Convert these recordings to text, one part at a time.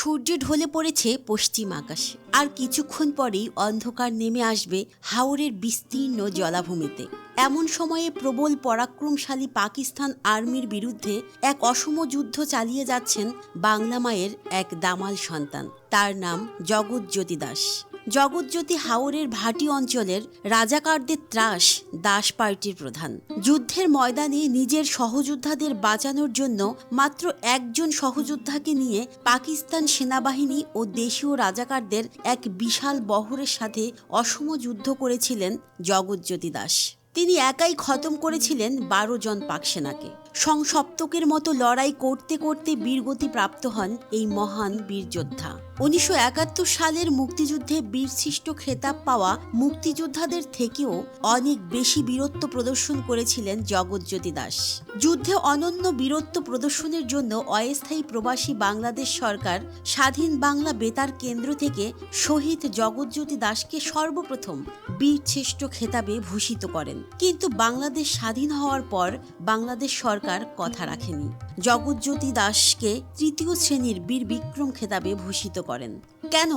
সূর্য ঢলে পড়েছে পশ্চিম আকাশে। আর কিছুক্ষণ পরেই অন্ধকার নেমে আসবে হাওরের বিস্তীর্ণ জলাভূমিতে। এমন সময়ে প্রবল পরাক্রমশালী পাকিস্তান আর্মির বিরুদ্ধে এক অসম যুদ্ধ চালিয়ে যাচ্ছেন বাংলা মায়ের এক দামাল সন্তান। তার নাম জগৎজ্যোতি দাস। জগৎজ্যোতি হাওরের ভাটি অঞ্চলের রাজাকারদের ত্রাস দাস পার্টির প্রধান। যুদ্ধের ময়দানে নিজের সহযোদ্ধাদের বাঁচানোর জন্য মাত্র একজন সহযোদ্ধাকে নিয়ে পাকিস্তান সেনাবাহিনী ও দেশীয় রাজাকারদের এক বিশাল বহরের সাথে অসম যুদ্ধ করেছিলেন জগৎজ্যোতি দাস। তিনি একাই খতম করেছিলেন বারো জন পাক সেনাকে। সংসপ্তকের মতো লড়াই করতে করতে বীরগতি প্রাপ্ত হন এই মহান বীর যোদ্ধা উনিশশো একাত্তর সালের মুক্তিযুদ্ধে বীরশিষ্ট খেতাব পাওয়া মুক্তিযোদ্ধাদের থেকেও অনেক বেশি বীরত্ব প্রদর্শন করেছিলেন জগৎজ্যোতি দাস। যুদ্ধে অনন্য বীরত্ব প্রদর্শনের জন্য অস্থায়ী প্রবাসী বাংলাদেশ সরকার স্বাধীন বাংলা বেতার কেন্দ্র থেকে শহীদ জগৎজ্যোতি দাসকে সর্বপ্রথম বীরশ্রেষ্ঠ খেতাবে ভূষিত করেন। কিন্তু বাংলাদেশ স্বাধীন হওয়ার পর বাংলাদেশ সরকার কথা রাখেনি। জগৎজ্যোতি দাসকে তৃতীয় শ্রেণির বীর বিক্রম খেতাবে ভূষিত করেন। কেন?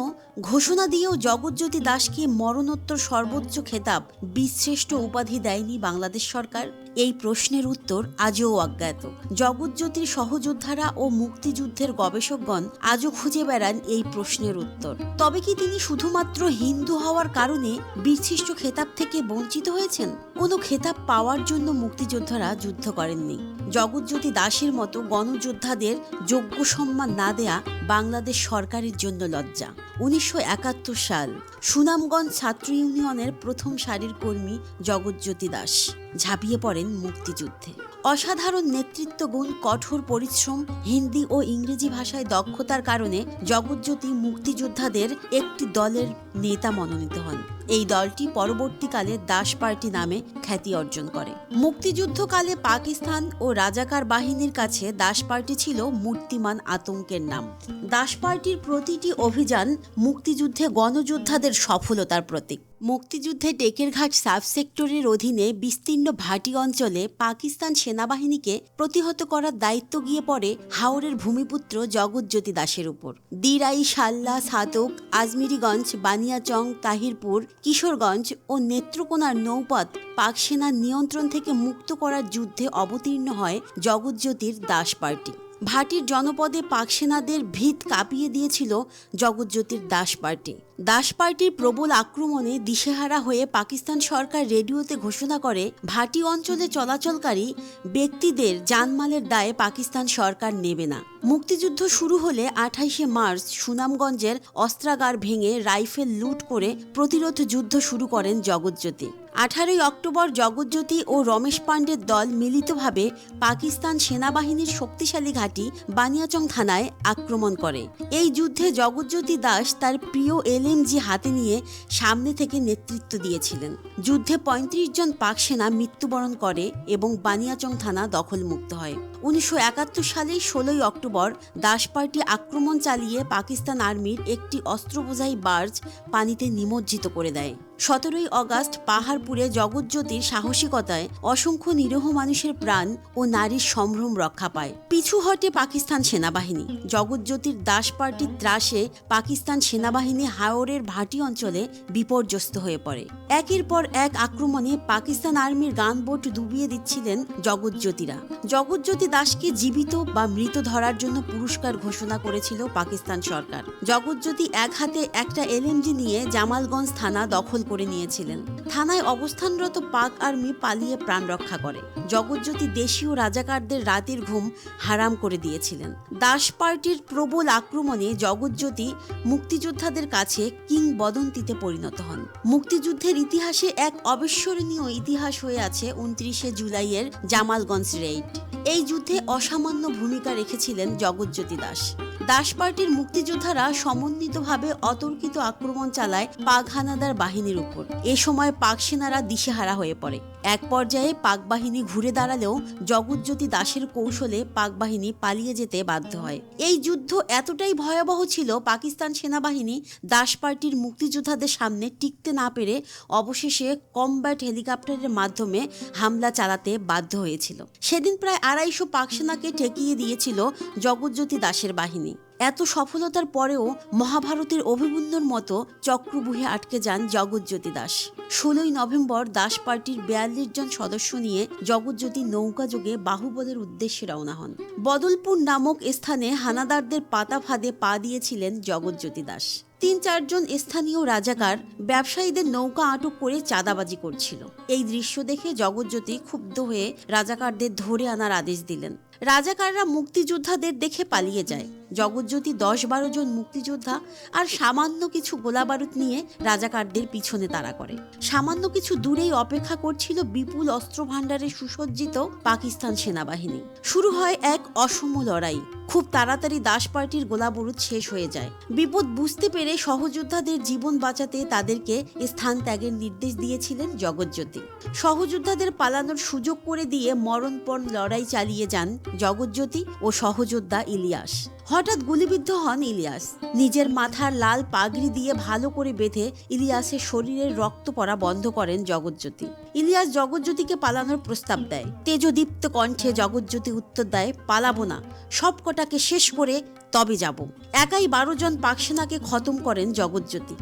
ঘোষণা দিয়েও জগৎজ্যোতি দাসকে মরণোত্তর সর্বোচ্চ খেতাব বীরশ্রেষ্ঠ উপাধি দেয়নি বাংলাদেশ সরকার। এই প্রশ্নের উত্তর আজও অজ্ঞাত। জগৎজ্যোতির সহযোদ্ধারা ও মুক্তিযুদ্ধের গবেষকগণ আজও খুঁজে বেড়ান এই প্রশ্নের উত্তর। তবে কি তিনি শুধুমাত্র হিন্দু হওয়ার কারণে বীরশ্রেষ্ঠ খেতাব থেকে বঞ্চিত হয়েছেন? কোনো খেতাব পাওয়ার জন্য মুক্তিযোদ্ধারা যুদ্ধ করেননি। জগৎজ্যোতি দাসের মতো গণযোদ্ধাদের যোগ্য সম্মান না দেয়া বাংলাদেশ সরকারের জন্য লজ্জা। উনিশশো একাত্তর সাল, সুনামগঞ্জ ছাত্র ইউনিয়নের প্রথম সারির কর্মী জগৎজ্যোতি দাস। ঝাঁপিয়ে পড়েন মুক্তিযুদ্ধে। অসাধারণ নেতৃত্ব গুণ কঠোর পরিশ্রম, হিন্দি ও ইংরেজি ভাষায় দক্ষতার কারণে জগজ্যোতি মুক্তিযোদ্ধাদের একটি দলের নেতা মনোনীত হন। এই দলটি পরবর্তীকালে দাস পার্টি নামে খ্যাতি অর্জন করে। মুক্তিযুদ্ধকালে পাকিস্তান ও রাজাকার বাহিনীর কাছে দাস পার্টি ছিল মূর্তিমান আতঙ্কের নাম। দাস পার্টির প্রতিটি অভিযান মুক্তিযুদ্ধে গণযোদ্ধাদের সফলতার প্রতীক। মুক্তিযুদ্ধে টেকেরঘাট সাব সেক্টরের অধীনে বিস্তীর্ণ ভাটি অঞ্চলে পাকিস্তান সেনাবাহিনীকে প্রতিহত করার দায়িত্ব গিয়ে পড়ে হাওরের ভূমিপুত্র জগৎজ্যোতি দাসের উপর। দিরাই সাল্লা সাতক, আজমিরিগঞ্জ, বানিয়াচং, তাহিরপুর, কিশোরগঞ্জ ও নেত্রকোনার নৌপথ পাক সেনার নিয়ন্ত্রণ থেকে মুক্ত করার যুদ্ধে অবতীর্ণ হয় জগৎজ্যোতির দাস পার্টি। ভাটির জনপদে পাক সেনাদের ভিত কাঁপিয়ে দিয়েছিল জগৎজ্যোতির দাস পার্টি। দাস পার্টির প্রবল আক্রমণে দিশেহারা হয়ে পাকিস্তান সরকার রেডিওতে ঘোষণা করে, ভাটি অঞ্চলে চলাচলকারী ব্যক্তিদের জানমালের দায়ে পাকিস্তান সরকার নেবে না। মুক্তিযুদ্ধ শুরু হলে আঠাইশে মার্চ সুনামগঞ্জের অস্ত্রাগার ভেঙে রাইফেল লুট করে প্রতিরোধ যুদ্ধ শুরু করেন জগৎজ্যোতি আঠারোই অক্টোবর জগৎজ্যোতি ও রমেশ পাণ্ডের দল মিলিতভাবে পাকিস্তান সেনাবাহিনীর শক্তিশালী ঘাঁটি বানিয়াচং থানায় আক্রমণ করে। এই যুদ্ধে জগৎজ্যোতি দাস তার প্রিয় এলএমজি হাতে নিয়ে সামনে থেকে নেতৃত্ব দিয়েছিলেন। যুদ্ধে ৩৫ জন পাক সেনা মৃত্যুবরণ করে এবং বানিয়াচং থানা দখলমুক্ত হয়। উনিশশো একাত্তর সালের ষোলোই অক্টোবর দাস পার্টি আক্রমণ চালিয়ে পাকিস্তান আর্মির একটি অস্ত্রবোঝাই বার্জ পানিতে নিমজ্জিত করে দেয়। সতেরোই অগাস্ট পাহাড়পুরে জগৎজ্যোতির সাহসিকতায় অসংখ্য নিরীহ মানুষের প্রাণ ও নারীর সম্ভ্রম রক্ষা পায়। পিছু হটে পাকিস্তান সেনাবাহিনী। জগৎজ্যোতির দাস পার্টির ত্রাসে পাকিস্তান সেনাবাহিনী হাওরের ভাটি অঞ্চলে বিপর্যস্ত হয়ে পড়ে। একের পর এক আক্রমণে পাকিস্তান আর্মির গানবোট ডুবিয়ে দিচ্ছিলেন জগৎজ্যোতিরা জগৎজ্যোতি দাসকে জীবিত বা মৃত ধরার জন্য পুরস্কার ঘোষণা করেছিল পাকিস্তান সরকার। জগৎজ্যোতি এক হাতে একটা এলএমজি নিয়ে জামালগঞ্জ থানা দখল করে নিয়েছিলেন। থানায় অবস্থানরত পাক আর্মি পালিয়ে প্রাণ রক্ষা করে। জগৎজ্যোতি দেশীয় রাজাকারদের রাতের ঘুম হারাম করে দিয়েছিলেন। দাস পার্টির প্রবল আক্রমণে জগৎজ্যোতি মুক্তিযোদ্ধাদের কাছে কিংবদন্তিতে পরিণত হন। মুক্তিযুদ্ধের ইতিহাসে এক অবিস্মরণীয় ইতিহাস হয়ে আছে উনত্রিশে জুলাইয়ের জামালগঞ্জ রেইড। এই যুদ্ধে অসামান্য ভূমিকা রেখেছিলেন জগৎজ্যোতি দাস। দাস পার্টির মুক্তিযোদ্ধারা সমন্বিতভাবে অতর্কিত আক্রমণ চালায় পাক হানাদার বাহিনীর উপর। এ সময় পাক সেনারা দিশেহারা হয়ে পড়ে। এক পর্যায়ে পাক বাহিনী ঘুরে দাঁড়ালেও জগৎজ্যোতি দাসের কৌশলে পাক বাহিনী পালিয়ে যেতে বাধ্য হয়। এই যুদ্ধ এতটাই ভয়াবহ ছিল, পাকিস্তান সেনাবাহিনী দাস পার্টির মুক্তিযোদ্ধাদের সামনে টিকতে না পেরে অবশেষে কমব্যাট হেলিকপ্টারের মাধ্যমে হামলা চালাতে বাধ্য হয়েছিল। সেদিন প্রায় আড়াইশো পাকসেনাকে ঠেকিয়ে দিয়েছিল জগৎজ্যোতি দাসের বাহিনী। এত সফলতার পরেও মহাভারতের অভিমন্যুর মতো চক্রবুহে আটকে যান জগৎজ্যোতি দাস। ষোলোই নভেম্বর দাস পার্টির বিয়াল্লিশ জন সদস্য নিয়ে জগৎজ্যোতি নৌকা যোগে বাহুবলের উদ্দেশ্যে রওনা হন। বদলপুর নামক স্থানে হানাদারদের পাতা ফাঁদে পা দিয়েছিলেন জগৎজ্যোতি দাস। তিন চারজন স্থানীয় রাজাকার ব্যবসায়ীদের নৌকা আটক করে চাঁদাবাজি করছিল। এই দৃশ্য দেখে জগৎজ্যোতি ক্ষুব্ধ হয়ে রাজাকারদের ধরে আনার আদেশ দিলেন। রাজাকাররা মুক্তিযোদ্ধাদের দেখে পালিয়ে যায়। জগৎজ্যোতি দশ বারো জন মুক্তিযোদ্ধা আর সামান্য কিছু গোলাবারুদ নিয়ে রাজাকারদের পিছনে তাড়া করে। সামান্য কিছু দূরেই অপেক্ষা করছিল বিপুল অস্ত্র ভাণ্ডারে সুসজ্জিত পাকিস্তান সেনাবাহিনী। শুরু হয় এক অসম লড়াই। খুব তাড়াতাড়ি দাস পার্টির গোলাবারুদ শেষ হয়ে যায়। বিপদ বুঝতে পেরে সহযোদ্ধাদের জীবন বাঁচাতে তাদেরকে স্থান ত্যাগের নির্দেশ দিয়েছিলেন জগৎজ্যোতি। সহযোদ্ধাদের পালানোর সুযোগ করে দিয়ে মরণপণ লড়াই চালিয়ে যান জগৎজ্যোতি ও সহযোদ্ধা ইলিয়াস। হঠাৎ গুলিবিদ্ধ হন ইলিয়াস। নিজের মাথার লাল পাগড়ি দিয়ে ভালো করে বেঁধে ইলিয়াসের শরীরের রক্ত পড়া বন্ধ করেন জগৎজ্যোতি। ইলিয়াস জগৎজ্যোতিকে পালানোর প্রস্তাব দেয়। তেজদীপ্ত কণ্ঠে জগৎজ্যোতি উত্তর দেয়, পালাবো না। সব কটাকে শেষ করে তবে যাব। একাই বারো জন পাকসেনাকে খতম করেন জগৎজ্যোতি।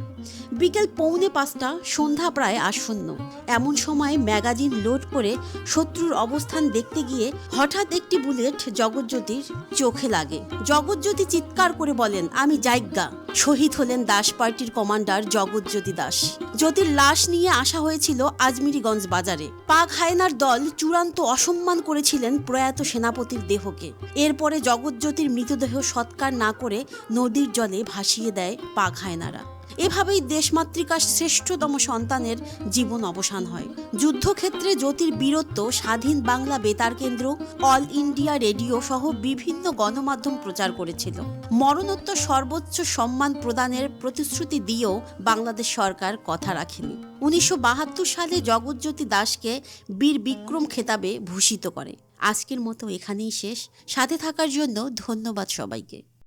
বিকেল পৌনে পাঁচটা, সন্ধ্যা প্রায় আসন্ন। এমন সময় ম্যাগাজিন লোড করে শত্রুর অবস্থান দেখতে গিয়ে হঠাৎ একটি বুলেট জগৎজ্যোতির চোখে লাগে। জগৎজ্যোতি চিৎকার করে বলেন, আমি জায়গা শহীদ হলেন দাস পার্টির কমান্ডার জগৎজ্যোতি দাস। জ্যোতির লাশ নিয়ে আসা হয়েছিল আজমিরিগঞ্জ বাজারে। পাক হায়নার দল চূড়ান্ত অসম্মান করেছিলেন প্রয়াত সেনাপতির দেহকে। এরপরে জগৎজ্যোতির মৃতদেহ সৎকার না করে নদীর জলে ভাসিয়ে দেয় পাক হায়নারা। এভাবেই দেশমাতৃকার শ্রেষ্ঠতম সন্তানের জীবন অবসান হয়। যুদ্ধক্ষেত্রে জ্যোতির বীরত্ব স্বাধীন বাংলা বেতার কেন্দ্র, অল ইন্ডিয়া রেডিও সহ বিভিন্ন গণমাধ্যম প্রচার করেছিল। মরণোত্তর সর্বোচ্চ সম্মান প্রদানের প্রতিশ্রুতি দিয়েও বাংলাদেশ সরকার কথা রাখেনি। উনিশশো বাহাত্তর সালে জগৎজ্যোতি দাসকে বীর বিক্রম খেতাবে ভূষিত করে। আজকের মতো এখানেই শেষ। সাথে থাকার জন্য ধন্যবাদ সবাইকে।